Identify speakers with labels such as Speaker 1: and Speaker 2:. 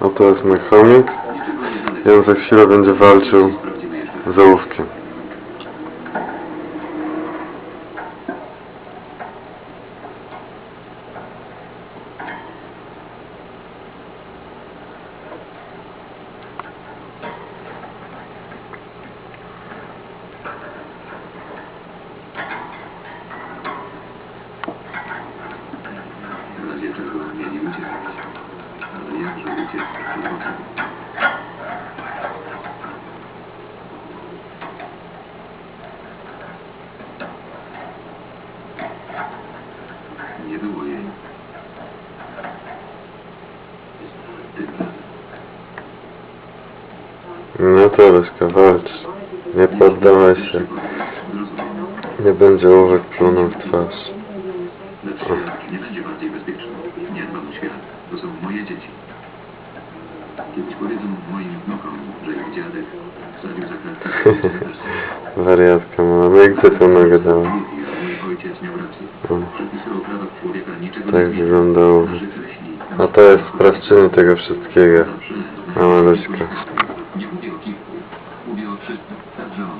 Speaker 1: A to jest mój chomik. I on za chwilę będzie walczył z ołówkiem.
Speaker 2: Nie było jej.
Speaker 1: No to Ryszka, walcz. Nie poddawaj się. Nie będzie ołówek plunął w twarz.
Speaker 2: Lecz świat nie będzie bardziej bezpieczny. Nie dbam o świat. To są moje dzieci. Kiedyś powiedzą moim wnukom, że ich dziadek wsadził za kratkę.
Speaker 1: Wariatka mała. No i tą nogę dała?
Speaker 2: Mówi, a mój ojciec miał rację.
Speaker 1: O,
Speaker 2: Przepisy o prawach człowieka niczego
Speaker 1: tak
Speaker 2: nie zmienią.
Speaker 1: wygląda ołówek.
Speaker 2: Naszych myśli,
Speaker 1: A to jest sprawczyni tego wszystkiego. Mała Ryśka.
Speaker 2: Nie mówię o kilku, mówię o także on.